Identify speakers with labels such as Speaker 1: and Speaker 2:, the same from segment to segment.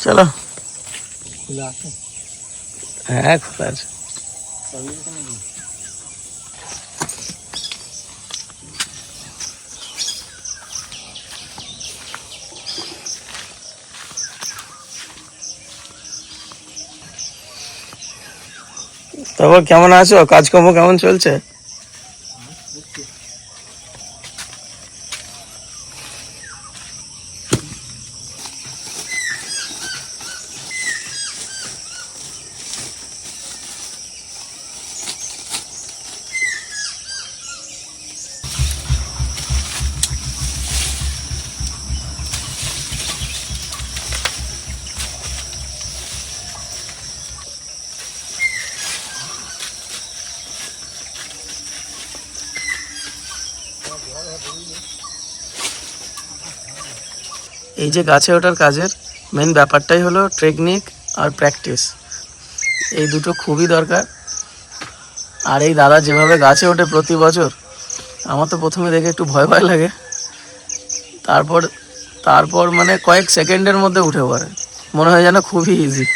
Speaker 1: চলো।
Speaker 2: খোলা আছে?
Speaker 1: হ্যাঁ খোলা আছে? তারপর কেমন আছো? কাজকর্ম কেমন চলছে? এই যে গাছে ওঠার কাজের মেন ব্যাপারটাই হলো টেকনিক আর প্র্যাকটিস এই দুটো খুবই দরকার। আর এই দাদা যেভাবে গাছে ওঠে প্রতি বছর, আমার তো প্রথমে দেখে একটু ভয় ভয় লাগে। তারপর তারপর মানে কয়েক সেকেন্ডের মধ্যে উঠে পড়ে। মনে হয় যেন খুবই ইজি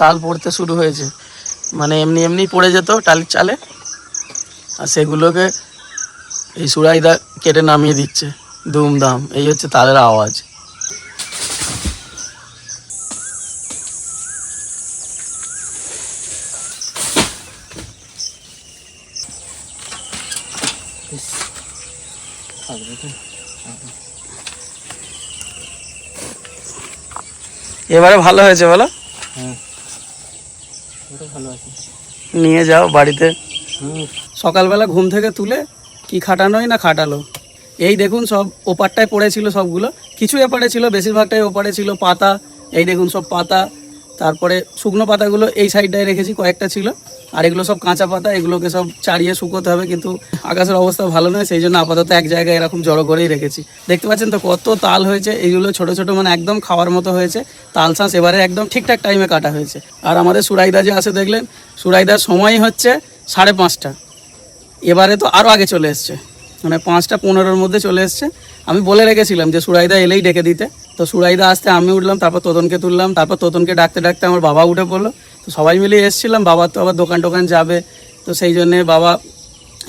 Speaker 1: তাল পড়তে শুরু হয়েছে। মানে এমনি এমনি পড়ে যেত টালির চালে। আর সেগুলোকে এই সুরাইদা কেটে নামিয়ে দিচ্ছে। দুমদাম এই হচ্ছে তাদের আওয়াজ। এবারে ভালো হয়েছে বলো?
Speaker 2: হ্যাঁ। ভালো আছে
Speaker 1: নিয়ে যাও বাড়িতে। সকালবেলা ঘুম থেকে তুলে কি খাটানোই না খাটালো। এই দেখুন সব ওপারটায় পড়েছিল সবগুলো। কিছু এপারে ছিল, বেশিরভাগটাই ওপারে ছিল পাতা, এই দেখুন সব পাতা। তারপরে শুকনো পাতাগুলো এই সাইডটায় রেখেছি, কয়েকটা ছিল। আর এগুলো সব কাঁচা পাতা, এগুলোকে সব চাড়িয়ে শুকোতে হবে, কিন্তু আকাশের অবস্থা ভালো নয়, সেই জন্য আপাতত এক জায়গায় এরকম জড়ো করেই রেখেছি। দেখতে পাচ্ছেন তো কত তাল হয়েছে এইগুলো ছোট ছোট মানে একদম খাওয়ার মতো হয়েছে। তাল শাঁস এবারে একদম ঠিকঠাক টাইমে কাটা হয়েছে। আর আমাদের সুরাইদা যে আসে দেখলেন? সুরাইদার সময় হচ্ছে সাড়ে পাঁচটা। এবারে তো আরও আগে চলে এসছে। মানে পাঁচটা পনেরোর মধ্যে চলে এসছে। আমি বলে রেখেছিলাম যে সুরাইদা এলেই ডেকে দিতে। তো সুরাইদা আসতে আমি উঠলাম, তারপর তোতনকে তুললাম, তারপর তোতনকে ডাকতে ডাকতে আমার বাবা উঠে পড়ল। তো সবাই মিলে এসেছিলাম, বাবা তো আবার দোকান টোকান যাবে। তো সেই জন্যে বাবা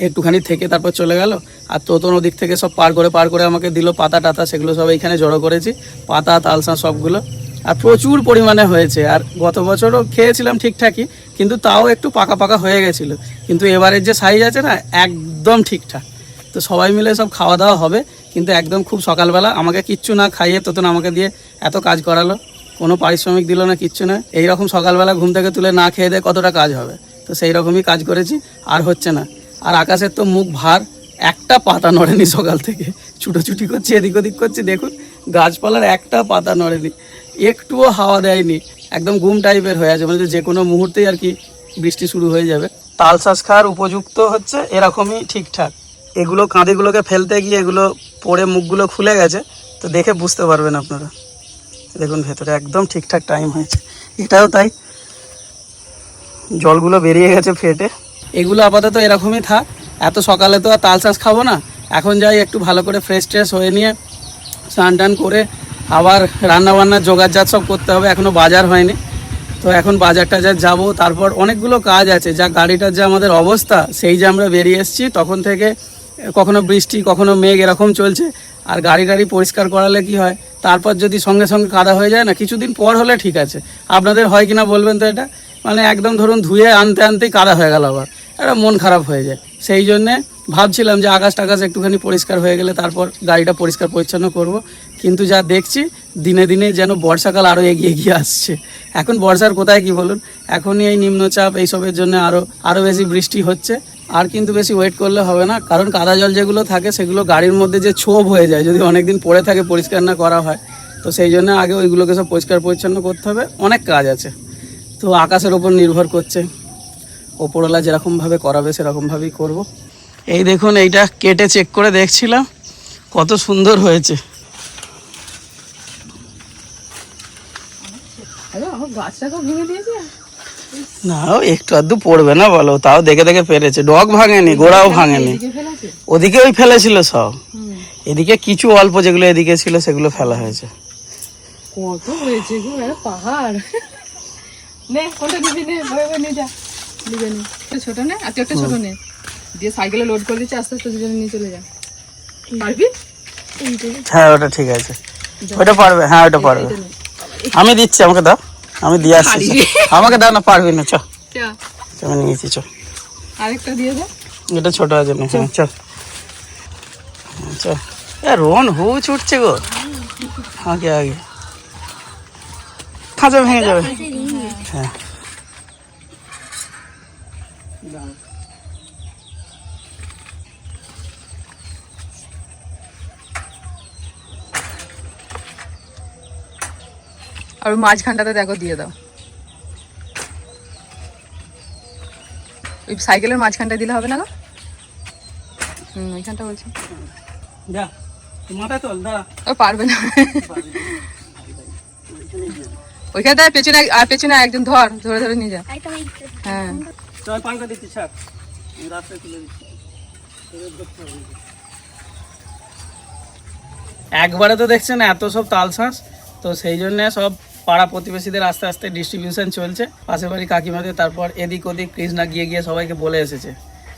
Speaker 1: একটুখানি থেকে তারপর চলে গেল। আর তোতন ওদিক থেকে সব পার করে পার করে আমাকে দিল, পাতা টাতা সেগুলো সব এইখানে জড়ো করেছি। পাতা তালসা সবগুলো। আর প্রচুর পরিমাণে হয়েছে। আর গত বছরও খেয়েছিলাম ঠিকঠাকই, কিন্তু তাও একটু পাকা পাকা হয়ে গেছিল। কিন্তু এবারের যে সাইজ আছে না, একদম ঠিকঠাক। তো সবাই মিলে সব খাওয়া দাওয়া হবে, কিন্তু একদম খুব সকালবেলা আমাকে কিচ্ছু না খাইয়ে ততন আমাকে দিয়ে এত কাজ করালো। কোনো পারিশ্রমিক দিল না, কিচ্ছু না। এইরকম সকালবেলা ঘুম থেকে তুলে না খেয়ে দেয় কতটা কাজ হবে? তো সেই রকমই কাজ করেছি, আর হচ্ছে না। আর আকাশের তো মুখ ভার, একটা পাতা নড়েনি সকাল থেকে। ছুটোছুটি করছি, এদিক ওদিক করছি, দেখুন, গাছপালার একটা পাতা নড়েনি। একটুও হাওয়া দেয়নি। একদম ঘুম টাইপের হয়ে আছে মানে যে কোনো মুহূর্তেই আর কি বৃষ্টি শুরু হয়ে যাবে। তাল শাঁস খাওয়ার উপযুক্ত হচ্ছে এরকমই ঠিকঠাক। এগুলো কাঁদিগুলোকে ফেলতে গিয়ে এগুলো পড়ে মুখগুলো খুলে গেছে, তো দেখে বুঝতে পারবেন আপনারা। দেখুন ভেতরে একদম ঠিকঠাক টাইম হয়েছে। এটাও তাই। জলগুলো বেরিয়ে গেছে ফেটে। এগুলো আপাতত এরকমই থাক। এত সকালে তো আর তাল শাঁস খাব না। এখন যাই একটু ভালো করে ফ্রেশ ট্রেশ হয়ে নিয়ে স্নান টান করে আবার রান্না বান্নার জোগাড়জাত সব করতে হবে এখনও বাজার হয়নি। তো এখন বাজার টাজার যাব, তারপর অনেকগুলো কাজ আছে, যা গাড়িটার যে আমাদের অবস্থা, সেই যে আমরা বেরিয়ে এসেছি, তখন থেকে কখনো বৃষ্টি, কখনো মেঘ এরকম চলছে, আর গাড়ি গাড়ি পরিষ্কার করালে কি হয়, তারপর যদি সঙ্গে সঙ্গে কাদা হয়ে যায় না, কিছুদিন পর হলে ঠিক আছে। আপনাদের হয় কিনা বলবেন তো এটা? মানে একদম ধরুন ধুয়ে আনতে আনতেই কাদা হয়ে গেল আবার, একটা মন খারাপ হয়ে যায়। সেই জন্যে ভাবছিলাম যে আকাশ টাকাশ একটুখানি পরিষ্কার হয়ে গেলে তারপর গাড়িটা পরিষ্কার পরিচ্ছন্ন করব। কিন্তু যা দেখছি, দিনে দিনে যেন বর্ষাকাল আরও এগিয়ে এগিয়ে আসছে। এখন বর্ষার কোথায় কি বলুন? এখনই এই নিম্নচাপ, এইসবের জন্য আরও আরও বেশি বৃষ্টি হচ্ছে। আর কিন্তু বেশি ওয়েট করলে হবে না, কারণ কাদা জল যেগুলো থাকে, সেগুলো গাড়ির মধ্যে যে ছোপ হয়ে যায়, যদি অনেকদিন পড়ে থাকে, পরিষ্কার না করা হয়, তো সেই জন্য আগে ওইগুলোকে সব পরিষ্কার পরিচ্ছন্ন করতে হবে। অনেক কাজ আছে। তো আকাশের ওপর নির্ভর করছে। ওপরওয়ালা যেরকমভাবে করাবে, সেরকমভাবেই করব। এই দেখুন এইটা কেটে চেক করে দেখছিলাম কত সুন্দর হয়েছে। না ও একটু আধটু পড়বে না বলো তাও দেখে দেখে পেরেছে। ডগ ভাঙেনি গোড়াও ভাঙেনি। ওদিকে ওই ফেলেছিল সব। এদিকে কিছু অল্প যেগুলো এদিকে ছিল সেগুলো ফেলা হয়েছে।
Speaker 3: কত হয়েছে গো পাহাড়। নে কোনটা নিবি নে ভয়ে ভয়ে নিয়ে যা। নিবে নে ছোট নে আর একটা ছোট নে। দিয়ে সাইকেলে লোড করে দিচ্ছে আস্তে আস্তে দুজনে নিয়ে চলে যা পারবি?
Speaker 1: হ্যাঁ ওটা ঠিক আছে। ওটা পারবে হ্যাঁ ওটা পারবে। আমি দিচ্ছি আমাকে দাও। আমি দিয়ে আসছি আমাকে দাও না পারবি না চ।
Speaker 3: যা
Speaker 1: আমি নিয়েছি চ।
Speaker 3: আরেকটা দিয়ে দে।
Speaker 1: এটা ছোট আছে না হ্যাঁ চল চল এ রোন হু ছুটছে গো। আগে আগে। খাঁচা ভেঙে যাবে। হ্যাঁ।
Speaker 3: আর ওই মাঝখানটাতে দেখো দিয়ে দাও। ওই সাইকেলের মাঝখানটা দিলে হবে না গো? হুম ওইখানটা বলছি।
Speaker 1: যা মাথায় তোল দাঁড়া।
Speaker 3: ও পারবে না। ওইখানে দেয় পেছনে আর পেছনে একজন ধর ধরে ধরে নিয়ে যা। হ্যাঁ।
Speaker 1: চল পাঙ্কা দিচ্ছি ছাড়। রাস্তায় তুলে দিচ্ছি। একবারে তো দেখছেন এত সব তালশাঁস। তো সেই জন্য সব পাড়া প্রতিবেশীদের আস্তে আস্তে ডিস্ট্রিবিউশন চলছে। পাশের বাড়ি কাকিমাদের, তারপর এদিক ওদিক কৃষ্ণা গিয়ে গিয়ে সবাইকে বলে এসেছে।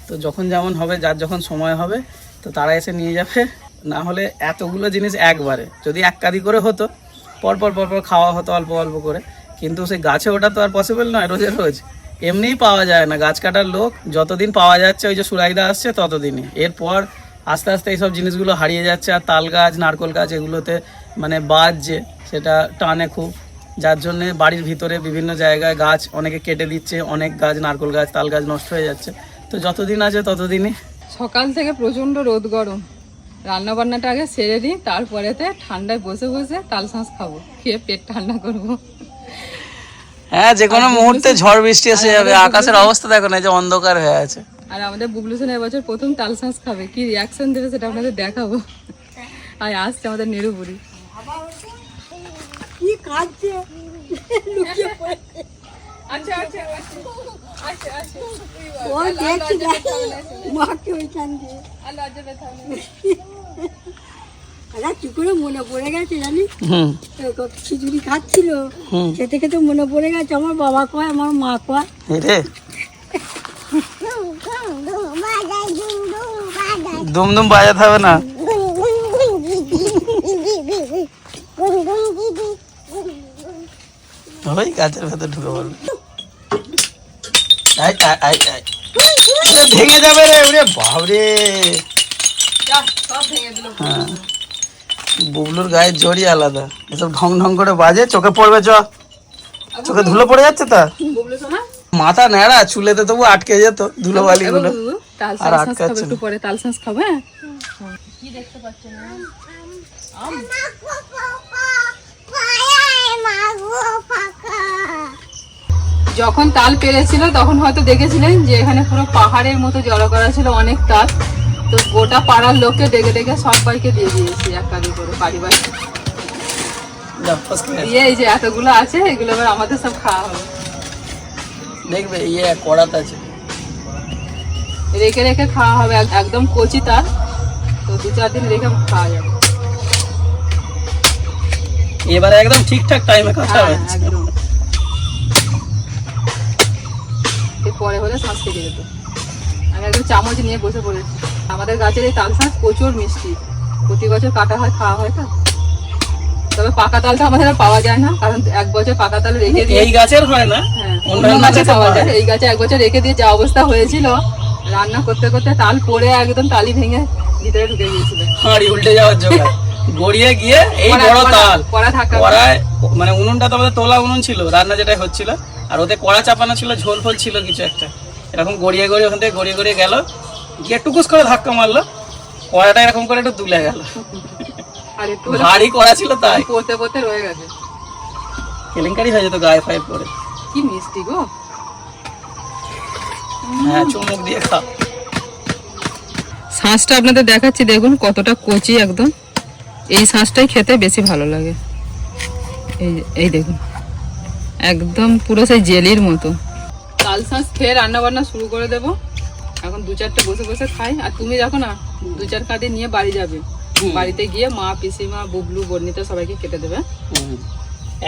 Speaker 1: তো যখন যেমন হবে, যার যখন সময় হবে, তো তারা এসে নিয়ে যাবে। না হলে এতগুলো জিনিস একবারে। যদি এক কাদি করে হতো, পরপর পরপর খাওয়া হতো অল্প অল্প করে। কিন্তু সেই গাছে ওটা তো আর পসিবল নয় রোজের রোজ। এমনিই পাওয়া যায় না। গাছ কাটার লোক যতদিন পাওয়া যাচ্ছে, ওই যে সুরাইদা আসছে, ততদিনই। এরপর আস্তে আস্তে এইসব জিনিসগুলো হারিয়ে যাচ্ছে, আর তাল গাছ, নারকল গাছ এগুলোতে মানে বাজ যে সেটা টানে খুব। যার জন্যে বাড়ির ভিতরে বিভিন্ন জায়গায় গাছ অনেকে কেটে দিচ্ছে অনেক গাছ নারকল গাছ তাল গাছ নষ্ট হয়ে যাচ্ছে। তো যতদিন আছে ততদিনই।
Speaker 3: সকাল থেকে প্রচণ্ড রোদ গরম। রান্না বান্নাটা আগে সেরে নিই তারপরেতে ঠান্ডায় বসে বসে তাল শাঁস খাব। খেয়ে পেট ঠান্ডা করব।
Speaker 1: হ্যাঁ যে কোনো মুহূর্তে ঝড় বৃষ্টি এসে যাবে। আকাশের অবস্থা দেখো না যে অন্ধকার হয়ে আছে।
Speaker 3: আর আমাদের বুবলুসন এবছর প্রথম তাল শাঁস খাবে। কি রিয়াকশন দেবে সেটা আপনাদের দেখাবো। আর আসছে আমাদের নেড়ু বুড়ি আচ্ছা আচ্ছা আচ্ছা। আচ্ছা
Speaker 4: ওই দেখছি মাকে ওইখান দিয়ে। আরে কি করে মনে পড়ে গেছে জানিস? খিচুড়ি খাচ্ছিল। খেতে খেতে মনে পড়ে গেছে আমার বাবা কয় আমার মা কয়।
Speaker 1: দুম দুম বাজাতে হবে না। ওই গাছের ভেতর ঢুকে পড়বে। আই, আই, আই, আই। ভেঙে যাবে রে ওরে বাবরে
Speaker 3: সব ভেঙে দিল।
Speaker 1: হ্যাঁ। বুবলুর গায়ের জড়ি আলাদা। এসব ঢং ঢং করে বাজে চোখে পড়বে চ। চোখে ধুলো পড়ে যাচ্ছে তা? মাথা নেড়া চুলেতে তবু আটকে যেত ধুলো বালি গুলো আর আটকাচ্ছে
Speaker 3: একটু পরে তাল শাঁস খাব হ্যাঁ? যখন তাল পেরেছিল তখন হয়তো দেখেছিলেন যে এখানে পুরো পাহাড়ের মতো জড়ো করা ছিল অনেক তাল। তো গোটা পাড়ার লোককে ডেকে ডেকে সবাইকে দিয়ে দিয়েছি এক কালি করে পারিবারিক। দিয়ে এই যে এতগুলো আছে এগুলো এবার আমাদের সব খাওয়া হবে।
Speaker 1: দেখবে ইয়ে কড়াত আছে।
Speaker 3: রেখে রেখে খাওয়া হবে একদম কচি তো দু চার দিন রেখে খাওয়া যাবে।
Speaker 1: এবারে একদম ঠিকঠাক টাইমে কথা
Speaker 3: হ্যাঁ,
Speaker 1: হচ্ছে।
Speaker 3: পরে হলে শ্বাস কেটে যেত। আমি একদম চামচ নিয়ে বসে পড়েছি। আমাদের গাছের এই তাল শাঁস প্রচুর মিষ্টি। প্রতি বছর কাটা হয় খাওয়া হয় তো। তবে পাকা তালটা আমাদের পাওয়া যায় না কারণ এক বছর পাকা তাল রেখে দিয়ে
Speaker 1: এই গাছের হয় না
Speaker 3: হ্যাঁ
Speaker 1: অন্য
Speaker 3: গাছে পাওয়া যায়। এই গাছে এক বছর রেখে দিয়ে যা অবস্থা হয়েছিল রান্না করতে করতে তাল পড়ে একদম তালি ভেঙে ভিতরে ঢুকে গিয়েছিল।
Speaker 1: হাঁড়ি উল্টে যাওয়ার জোগাড় গড়িয়ে গিয়ে এই বড় তাল। মানে উনুনটা তো আমাদের তোলা উনুন ছিল রান্না যেটা হচ্ছিল। আর ওদের কড়া চাপানো ছিল ঝোল ফোল ছিল কিছু একটা। এরকম গড়িয়ে গড়িয়ে ওখান থেকে গড়িয়ে গড়িয়ে গেল। গিয়ে টুকুস করে ধাক্কা মারলো। কড়াটা এরকম করে একটু দুলে গেল।
Speaker 3: আর
Speaker 1: ভারী কড়া ছিল তাই।
Speaker 3: পড়তে পড়তে রয়ে গেছে।
Speaker 1: কেলেঙ্কারি হয়ে যেত গায়ে ফাইভ করে
Speaker 3: কি মিষ্টি গো।
Speaker 1: হ্যাঁ চুমুক দিয়ে খা
Speaker 3: শাঁসটা আপনাদের দেখাচ্ছি দেখুন কতটা কচি একদম। এই শাঁসটাই খেতে বেশি ভালো লাগে। এই এই দেখুন। একদম পুরো সেই জেলির মতো। তাল শাঁস খেয়ে রান্না বান্না শুরু করে দেব। এখন দু চারটে বসে বসে খাই। আর তুমি দেখো না দু চার কাঁদে নিয়ে বাড়ি যাবে। বাড়িতে গিয়ে মা পিসিমা বুবলু বর্ণিতা সবাইকে কেটে দেবে।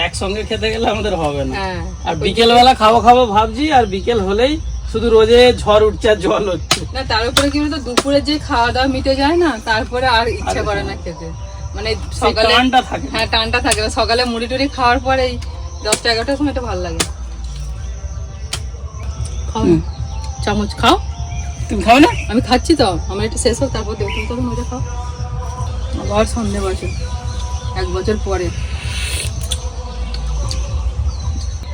Speaker 1: একসঙ্গে খেতে গেলে আমাদের হবে না।
Speaker 3: হ্যাঁ।
Speaker 1: আর বিকেল বেলা খাব খাব ভাবছি আর বিকেল হলেই শুধু রোজে ঝড় উঠছে আর জল হচ্ছে।
Speaker 3: না তার উপরে কি বলতো দুপুরে যে খাওয়া দাওয়া মিটে যায় না তারপরে আর ইচ্ছা করে না খেতে। মানে সকালে
Speaker 1: টানটা থাকে
Speaker 3: হ্যাঁ টানটা থাকে না। সকালে মুড়ি টুড়ি খাওয়ার পরেই দশটা এগারোটার সময় এটা ভালো লাগে। খাও। চামচ খাও।
Speaker 1: তুমি খাও না?
Speaker 3: আমি খাচ্ছি তো। আমার একটু শেষ হোক তারপর দেবো তুমি তখন ওটা খাও। আবার সন্ধে বছর এক বছর পরে।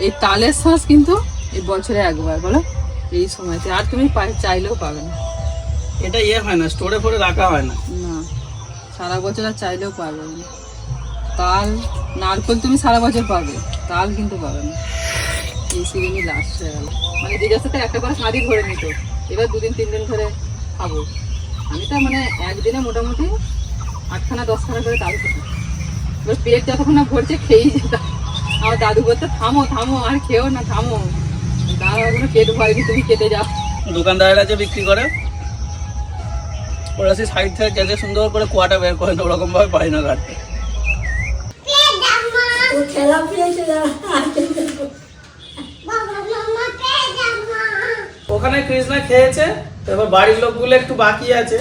Speaker 3: এই তালের শ্বাস কিন্তু এই বছরে একবার বলো? এই সময়তে। আর তুমি চাইলেও পাবে না।
Speaker 1: এটা ইয়ে হয় না স্টোরে ফোরে রাখা হয় না।
Speaker 3: না। সারা বছর আর চাইলেও পাবে না। তাল, নারকল তুমি সারা বছর পাবে। তাল কিন্তু পাবে না। এই সিজনই লাস্ট হয়ে গেল। মানে দিদার সাথে একটা করে শাড়ি ধরে নিত। এবার দুদিন তিন দিন ধরে খাব। আমি তো মানে একদিনে মোটামুটি আটখানা, দশখানা করে তাল খেতাম এবার পেট যতক্ষণ না ভরছে, খেয়েই যেতাম। আমার দাদু বলতে, থামো থামো, আর খেও না, থামো। দাদা এখনও পেট ভয়নি তুমি কেটে যাও।
Speaker 1: দোকানদারেরা যে বিক্রি করে, ওরা সেই সাইড থেকে কেটে সুন্দর করে কোয়াটা বের করে ওরকম ভাবে পাই না কাটতে
Speaker 4: খেলা পেয়েছে
Speaker 1: ওখানে কৃষ্ণা খেয়েছে তো এবার বাড়ির লোকগুলো একটু বাকি আছে।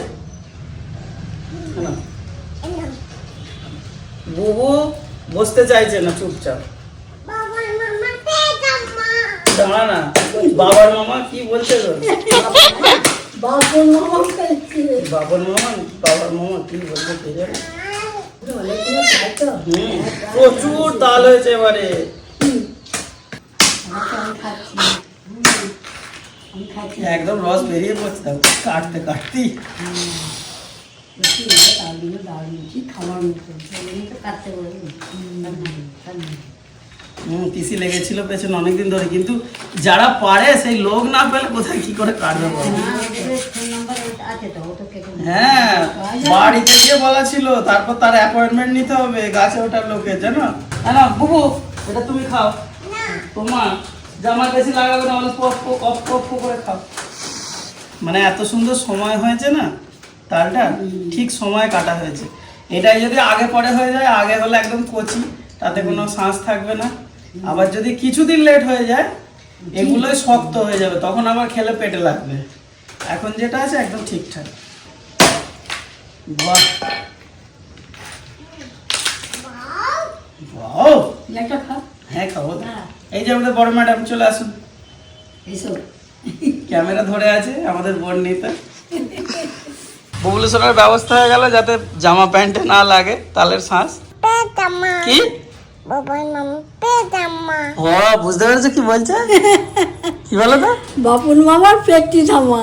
Speaker 1: বুবু বসতে চাইছে না চুপচাপ। দাঁড়া না বাবার মামা কি বলছে তো
Speaker 4: মামা
Speaker 1: বাবার মামা বাবার মামা কি বলছে কে জানে
Speaker 4: অনেকগুলো খায় তো
Speaker 1: হুম, প্রচুর তাল হয়েছে এবারে। একদম রস বেরিয়ে পড়ছে কাটতে কাটতেই। পিসি লেগেছিল পেছনে অনেকদিন ধরে, কিন্তু যারা পারে, সেই লোক না পেলে কোথায় কি করে কাটবে হ্যাঁ বাড়িতে গিয়ে বলা ছিল তারপর তার অ্যাপয়েন্টমেন্ট নিতে হবে গাছে ওঠার লোকের জানো? না বুবু এটা তুমি খাও। তোমার বেশি লাগাবে না অল্প অল্প অল্প অল্প করে খাও। মানে এত সুন্দর সময় হয়েছে না তালটা? ঠিক সময় কাটা হয়েছে। এটাই যদি আগে পরে হয়ে যায় আগে হলে একদম কচি তাতে কোনো শ্বাস থাকবে না। আবার যদি কিছুদিন লেট হয়ে যায় এগুলোই শক্ত হয়ে যাবে তখন আবার খেলে পেটে লাগবে। এখন যেটা আছে একদম ঠিকঠাক। বাহ। বাহ।
Speaker 4: একটা খা
Speaker 1: হ্যাঁ খাব এই যে আমাদের বড় ম্যাডাম চলে আসুন।
Speaker 4: এসো।
Speaker 1: ক্যামেরা ধরে আছে আমাদের বর্ণিতা। বুবলু সোনার ব্যবস্থা হয়ে গেল যাতে জামা প্যান্টে না লাগে তালের শ্বাস কি? ও বুঝতে পেরেছ কি বলছে? কি বলো তো?
Speaker 4: বাপুন মামার
Speaker 1: পেট ধামা।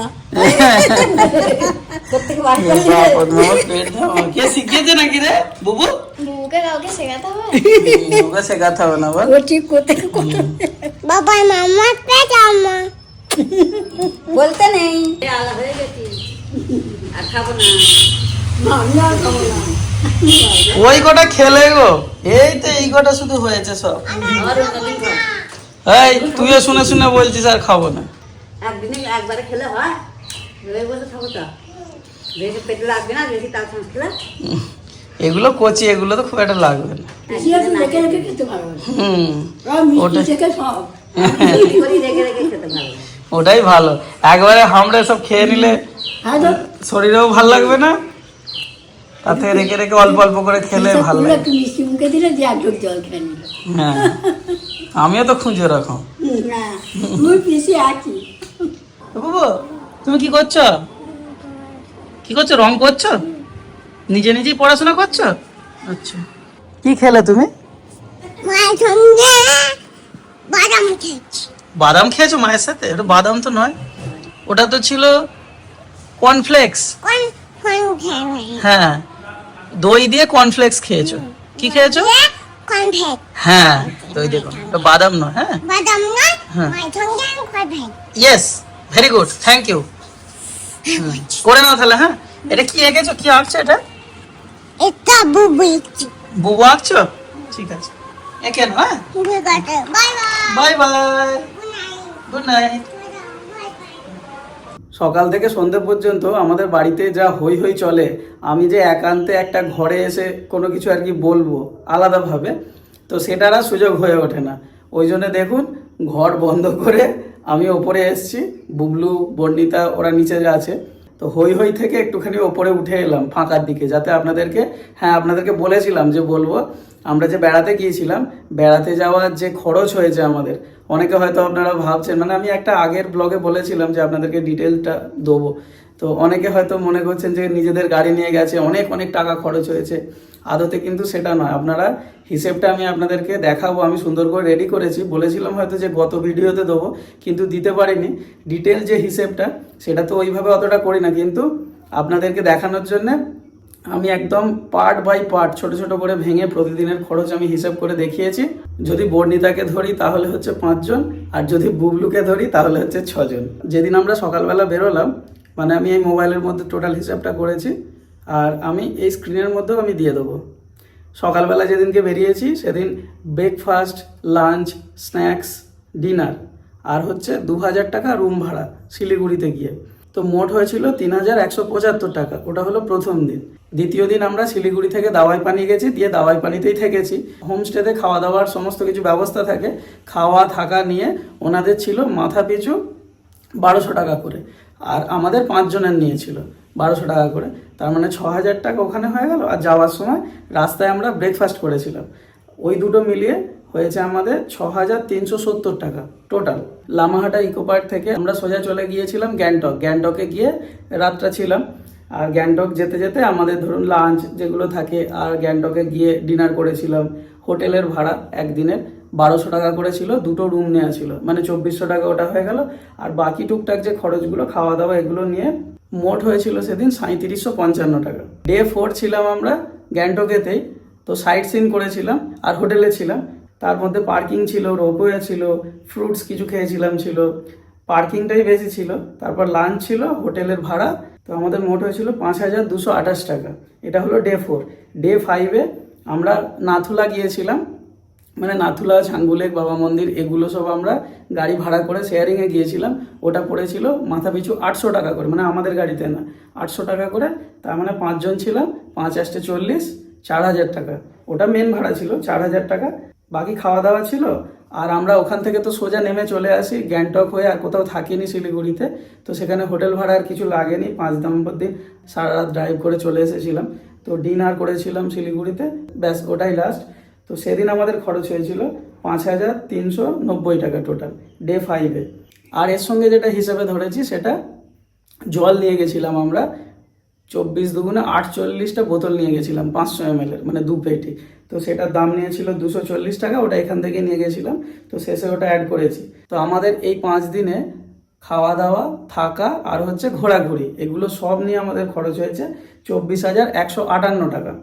Speaker 1: কে শিখিয়েছে নাকি রে? বুবু?
Speaker 5: বুকে কাউকে শেখাতে হবে?
Speaker 1: ওকে শেখাতে হবে না বল।
Speaker 4: ও ঠিক করতে করতে
Speaker 5: বাবা মামা পেজামা
Speaker 4: বলতে নেই। আলা হয়ে গেছি। আর খাব না। না আমি আর খাব না।
Speaker 1: ওই কটা খেলে গো? এই তো এই কটা শুধু হয়েছে সব। এই তুইও শুনে শুনে বলছিস আর খাব না।
Speaker 4: একদিনে একবারে খেলে হয়? খাব তো। পেটে লাগবে না বেশি তাল
Speaker 1: এগুলো কচি এগুলো তো খুব একটা লাগবে না। ওটাই ভালো। একবারে হামড়ে সব খেয়ে নিলে
Speaker 4: হ্যাঁ
Speaker 1: শরীরেও ভালো লাগবে না? তাতে রেখে রেখে অল্প অল্প করে খেলে ভালো লাগে।
Speaker 4: একটু মিষ্টি মুখে দিলে যে এক ঢোক জল খেয়ে নিল।
Speaker 1: হ্যাঁ। আমিও তো খুঁজে রাখো।
Speaker 4: না তুই পিছিয়ে আছি।
Speaker 1: বাবু তুমি কি করছ? কি করছ? রং করছ? নিজে নিজেই পড়াশোনা করছ? আচ্ছা। কি খেলে তুমি?
Speaker 5: মায়ের সঙ্গে বাদাম খেয়েছি।
Speaker 1: বাদাম খেয়েছো মায়ের সাথে? ওটা বাদাম তো নয়। ওটা তো ছিল কর্নফ্লেক্স। হ্যাঁ। দই দিয়ে কর্নফ্লেক্স খেয়েছো। কি খেয়েছো? হ্যাঁ দই দিয়ে ওটা বাদাম নয় হ্যাঁ?
Speaker 5: বাদাম না
Speaker 1: হ্যাঁ।
Speaker 5: মায়ের সঙ্গে আমি কোন ভেদ
Speaker 1: yes very good thank you করে নাও তাহলে হ্যাঁ? এটা কি এঁকেছো? কি আঁকছো এটা?
Speaker 5: এটা বুবু ইচ্ছি
Speaker 1: বুবু আঁকছো? ঠিক আছে। এঁকে নাও হ্যাঁ?
Speaker 5: Bye bye
Speaker 1: bye bye good night সকাল থেকে সন্ধে পর্যন্ত আমাদের বাড়িতে যা হই হই চলে, আমি যে একান্তে একটা ঘরে এসে কোনো কিছু আর কি বলব আলাদাভাবে, তো সেটার আর সুযোগ হয়ে ওঠে না। ওই জন্য দেখুন, ঘর বন্ধ করে আমি ওপরে এসছি, বুবলু, বর্ণিতা, ওরা নিচে আছে। তো হই হই থেকে একটুখানি ওপরে উঠে এলাম, ফাঁকার দিকে, যাতে আপনাদেরকে হ্যাঁ আপনাদেরকে বলেছিলাম যে বলব, আমরা যে বেড়াতে গিয়েছিলাম, বেড়াতে যাওয়ার যে খরচ হয়েছে আমাদের অনেকে হয়তো আপনারা ভাবছেন মানে আমি একটা আগের ব্লগে বলেছিলাম যে আপনাদেরকে ডিটেলটা দেবো। তো অনেকে হয়তো মনে করছেন যে নিজেদের গাড়ি নিয়ে গেছে, অনেক অনেক টাকা খরচ হয়েছে। আদতে কিন্তু সেটা নয়। আপনারা হিসেবটা আমি আপনাদেরকে দেখাবো, আমি সুন্দর করে রেডি করেছি। বলেছিলাম হয়তো যে গত ভিডিওতে দেবো, কিন্তু দিতে পারিনি। ডিটেল যে হিসেবটা, সেটা তো ওইভাবে অতটা করি না, কিন্তু আপনাদেরকে দেখানোর জন্যে আমি একদম পার্ট বাই পার্ট ছোট ছোট করে ভেঙে প্রতিদিনের খরচ আমি হিসাব করে দেখিয়েছি। যদি বর্ণিতাকে ধরি, তাহলে হচ্ছে পাঁচজন। আর যদি বুবলুকে ধরি, তাহলে হচ্ছে ছজন। যেদিন আমরা সকালবেলা বেরোলাম মানে আমি এই মোবাইলের মধ্যে টোটাল হিসাবটা করেছি, আর আমি এই স্ক্রিনের মধ্যেও আমি দিয়ে দেবো। সকালবেলা যেদিনকে বেরিয়েছি, সেদিন ব্রেকফাস্ট লাঞ্চ স্ন্যাক্স ডিনার আর হচ্ছে দু হাজার টাকা রুম ভাড়া শিলিগুড়িতে গিয়ে। তো মোট হয়েছিল তিন হাজার একশো পঁচাত্তর টাকা। ওটা হলো প্রথম দিন। দ্বিতীয় দিন আমরা শিলিগুড়ি থেকে দাওয়াই পানি গেছি, দিয়ে দাওয়াই পানিতেই থেকেছি। হোমস্টেতে খাওয়া দাওয়ার সমস্ত কিছু ব্যবস্থা থাকে। খাওয়া, থাকা নিয়ে ওনাদের ছিল মাথা পিছু বারোশো টাকা করে। আর আমাদের পাঁচজনের নিয়েছিল বারোশো টাকা করে। তার মানে ছ হাজার টাকা ওখানে হয়ে গেল। আর যাওয়ার সময় রাস্তায় আমরা ব্রেকফাস্ট করেছিলাম। ওই দুটো মিলিয়ে হয়েছে আমাদের ছ হাজার তিনশো সত্তর টাকা টোটাল লামাহাটা ইকো পার্ক থেকে আমরা সোজা চলে গিয়েছিলাম গ্যাংটক। গ্যাংটকে গিয়ে রাতটা ছিলাম। আর গ্যাংটক যেতে যেতে আমাদের ধরুন লাঞ্চ যেগুলো থাকে, আর গ্যাংটকে গিয়ে ডিনার করেছিলাম। হোটেলের ভাড়া একদিনের বারোশো টাকা করে ছিল দুটো রুম নেওয়া ছিল। মানে চব্বিশশো টাকা ওটা হয়ে গেল। আর বাকি টুকটাক যে খরচগুলো খাওয়া দাওয়া এগুলো নিয়ে মোট হয়েছিল সেদিন সাঁত্রিশশো পঞ্চান্ন টাকা। ডে ফোর ছিলাম আমরা গ্যাংটকেতেই, তো সাইট সিন করেছিলাম আর হোটেলে ছিলাম। তার মধ্যে পার্কিং ছিল রোপওয়ে ছিল ফ্রুটস কিছু খেয়েছিলাম ছিল। পার্কিংটাই বেশি ছিল। তারপর লাঞ্চ ছিল, হোটেলের ভাড়া তো আমাদের মোট হয়েছিল পাঁচ হাজার দুশো আঠাশ টাকা। এটা হলো ডে ফোর ডে ফাইভে আমরা নাথুলা গিয়েছিলাম। মানে নাথুলা ছাঙ্গুলেক বাবা মন্দির, এগুলো সব আমরা গাড়ি ভাড়া করে শেয়ারিংয়ে গিয়েছিলাম। ওটা পড়েছিল মাথা পিছু আটশো টাকা করে। মানে আমাদের গাড়িতে না, আটশো টাকা করে। তার মানে পাঁচজন ছিলাম, পাঁচ আষ্টে চল্লিশ, চার হাজার টাকা। ওটা মেন ভাড়া ছিল, চার হাজার টাকা। বাকি খাওয়া দাওয়া ছিল আর আমরা ওখান থেকে তো সোজা নেমে চলে আসি, গ্যাংটক হয়ে আর কোথাও থাকিনি শিলিগুড়িতে। তো সেখানে হোটেল ভাড়া আর কিছু লাগেনি, পাঁচ নম্বর দিন সারা রাত ড্রাইভ করে চলে এসেছিলাম। তো ডিনার করেছিলাম শিলিগুড়িতে, ব্যাস ওটাই লাস্ট তো সেদিন আমাদের খরচ হয়েছিল পাঁচ হাজার তিনশো নব্বই টাকা টোটাল ডে ফাইভে আর এর সঙ্গে যেটা হিসাবে ধরেছি সেটা জল নিয়ে গেছিলাম আমরা চব্বিশ দুগুণে আটচল্লিশটা বোতল নিয়ে গেছিলাম, পাঁচশো এম এর মানে দু পেটি। তো সেটার দাম নিয়েছিল দুশো চল্লিশ টাকা, ওটা এখান থেকে নিয়ে গেছিলাম, তো শেষে ওটা অ্যাড করেছি। তো আমাদের এই পাঁচ দিনে খাওয়া দাওয়া, থাকা আর হচ্ছে ঘোরাঘুরি, এগুলো সব নিয়ে আমাদের খরচ হয়েছে চব্বিশ হাজার একশো আটান্ন টাকা।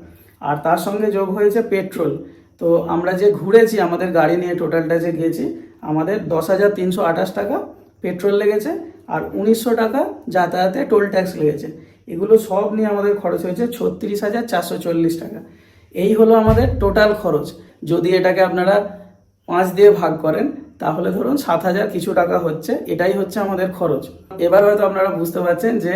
Speaker 1: আর তার সঙ্গে যোগ হয়েছে পেট্রোল। তো আমরা যে ঘুরেছি, আমাদের গাড়ি নিয়ে টোটালটা যে গেছি, আমাদের দশ হাজার তিনশো আঠাশ টাকা পেট্রোল লেগেছে, আর উনিশশো টাকা যাতায়াতে টোল ট্যাক্স লেগেছে। এগুলো সব নিয়ে আমাদের খরচ হয়েছে ছত্রিশ হাজার চারশো চল্লিশ টাকা। এই হলো আমাদের টোটাল খরচ। যদি এটাকে আপনারা পাঁচ দিয়ে ভাগ করেন, তাহলে ধরুন সাত হাজার কিছু টাকা হচ্ছে, এটাই হচ্ছে আমাদের খরচ। এবার হয়তো আপনারা বুঝতে পারছেন যে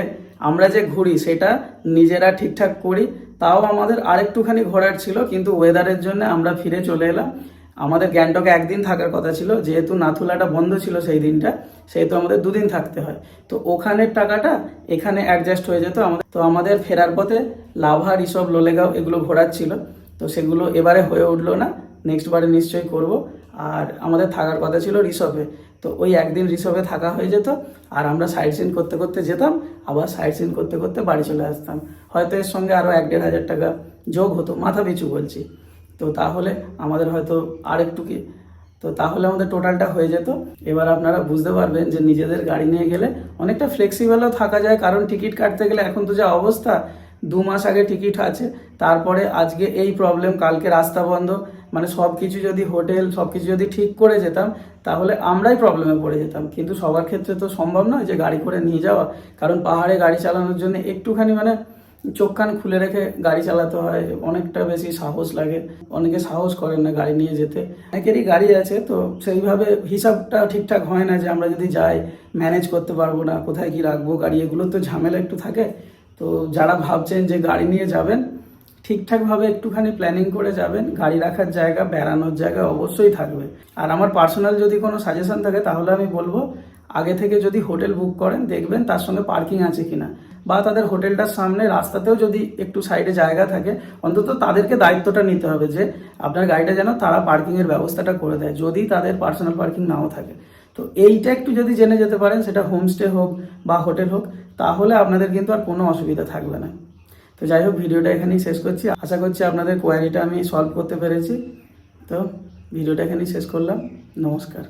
Speaker 1: আমরা যে ঘুরি, সেটা নিজেরা ঠিকঠাক করি, তাও আমাদের আরেকটুখানি ঘোরার ছিল, কিন্তু ওয়েদারের জন্য আমরা ফিরে চলে এলাম। আমাদের গ্যাংটকে একদিন থাকার কথা ছিল, যেহেতু নাথুলাটা বন্ধ ছিল সেই দিনটা, সেহেতু আমাদের দুদিন থাকতে হয়। তো ওখানের টাকাটা এখানে অ্যাডজাস্ট হয়ে যেত আমাদের। তো আমাদের ফেরার পথে লাভা রিসব লোলেগাঁও এগুলো ঘোরার ছিল। তো সেগুলো এবারে হয়ে উঠল না নেক্সট বারে নিশ্চয়ই করব। আর আমাদের থাকার কথা ছিল রিসর্ভে তো ওই একদিন রিসর্ভে থাকা হয়ে যেত, আর আমরা সাইড সিন করতে করতে যেতাম, আবার সাইড সিন করতে করতে বাড়ি চলে আসতাম। হয়তো এর সঙ্গে আরও এক দেড় হাজার টাকা যোগ হতো, মাথা পিছু বলছি। তো তাহলে আমাদের হয়তো আর একটু কি তো তাহলে আমাদের টোটালটা হয়ে যেত। এবার আপনারা বুঝতে পারবেন যে নিজেদের গাড়ি নিয়ে গেলে অনেকটা ফ্লেক্সিবলও থাকা যায়, কারণ টিকিট কাটতে গেলে এখন তো যা অবস্থা, দু মাস আগে টিকিট আছে, তারপরে আজকে এই প্রবলেম কালকে রাস্তা বন্ধ মানে সব কিছু যদি হোটেল সব কিছু যদি ঠিক করে যেতাম, তাহলে আমরাই প্রবলেমে পড়ে যেতাম। কিন্তু সবার ক্ষেত্রে তো সম্ভব নয় যে গাড়ি করে নিয়ে যাওয়া, কারণ পাহাড়ে গাড়ি চালানোর জন্য একটুখানি মানে চোখ কান খুলে রেখে গাড়ি চালাতে হয়, অনেকটা বেশি সাহস লাগে। অনেকে সাহস করেন না গাড়ি নিয়ে যেতে। অনেকেরই গাড়ি আছে, তো সেইভাবে হিসাবটা ঠিকঠাক হয় না যে আমরা যদি যাই ম্যানেজ করতে পারব না, কোথায় কি রাখব গাড়ি এগুলো তো ঝামেলা একটু থাকে। তো যারা ভাবছেন যে গাড়ি নিয়ে যাবেন, ঠিকঠাকভাবে একটুখানি প্ল্যানিং করে যাবেন। গাড়ি রাখার জায়গা, বেড়ানোর জায়গা অবশ্যই থাকবে। আর আমার পার্সোনাল যদি কোনো সাজেশন থাকে, তাহলে আমি বলব আগে থেকে যদি হোটেল বুক করেন, দেখবেন তার সঙ্গে পার্কিং আছে কিনা। বা তাদের হোটেলটার সামনে রাস্তাতেও যদি একটু সাইডে জায়গা থাকে, অন্তত তাদেরকে দায়িত্বটা নিতে হবে যে, আপনার গাড়িটা যেন তারা পার্কিংয়ের ব্যবস্থাটা করে দেয়, যদি তাদের পার্সোনাল পার্কিং নাও থাকে। তো এইটা একটু যদি জেনে যেতে পারেন, সেটা হোমস্টে হোক বা হোটেল হোক, তাহলে আপনাদের কিন্তু আর কোনো অসুবিধা থাকবে না। তো যাই হোক, ভিডিওটা এখানেই শেষ করছি। আশা করছি আপনাদের কোয়ারিটা আমি সলভ করতে পেরেছি। তো ভিডিওটা এখানেই শেষ করলাম। নমস্কার।